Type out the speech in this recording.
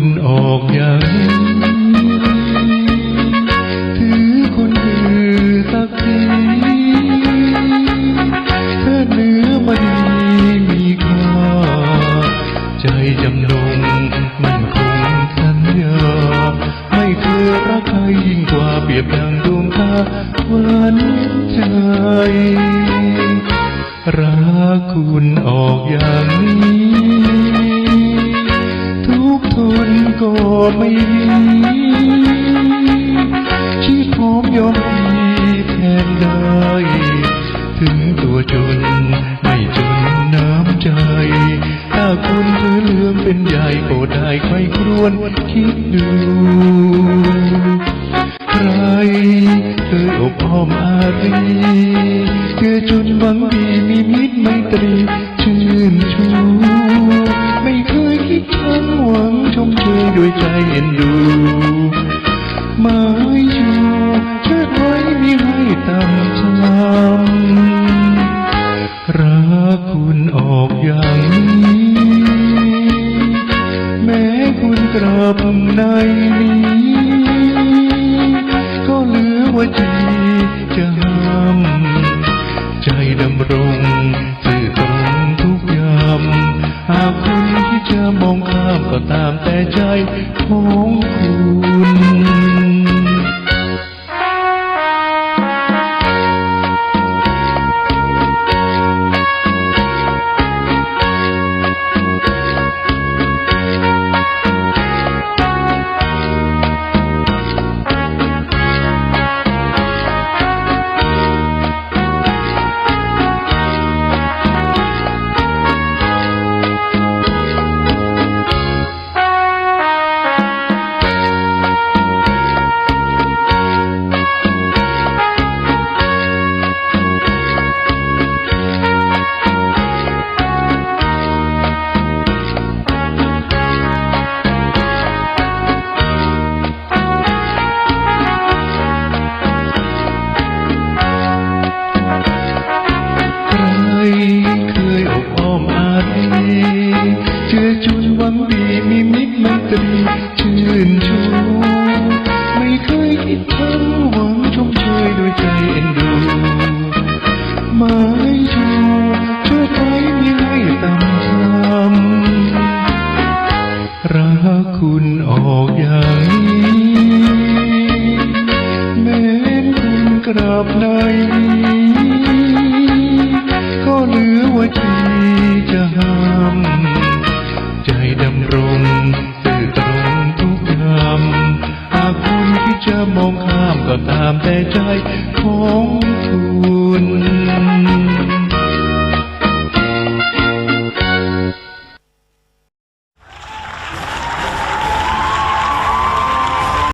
คุณออกอย่างนี้ถือคนดื้อสักทีเธอเนื้อมันดีมีค่าใจจำนงมันคงสัญญาไม่เคยรักใครยิ่งกว่าเปรียบดังดวงตาหวานใจ ทุกทนก็ไม่ดีชีวิตพร้อมยอมดีแทนได้ ถึงตัวจนไม่จนน้ำใจ ถ้าคุณเธอเลือมเป็นใหญ่โปรดได้ใครครวญคิดดู ใครเคยอบอ้อมอารีเกือจนหวังดีมีมิตรไมตรีชื่นชู หวังชมเชยด้วยใจเอ็นดูหมายชูเชิดไว้มีให้ตำช้ำรักคุณออกอย่างนี้แม้คุณกลับในนี้ก็เหลือว่าจีจะห้ามใจดำรงสื่อตรงทุกยามหาก จะมองข้ามก็ตามแต่ใจของคุณ ชื่นชู ไม่เคยคิดทั้งหวังชมเชยด้วยใจเอ็นดูหมายชูเชื่อใจมีให้ตำซ้ำรักคุณออกอย่างนี้แม้นคุณกราบในนี้ก็เหลือว่าจีจะห้าม ก็ตามแต่ใจของทุน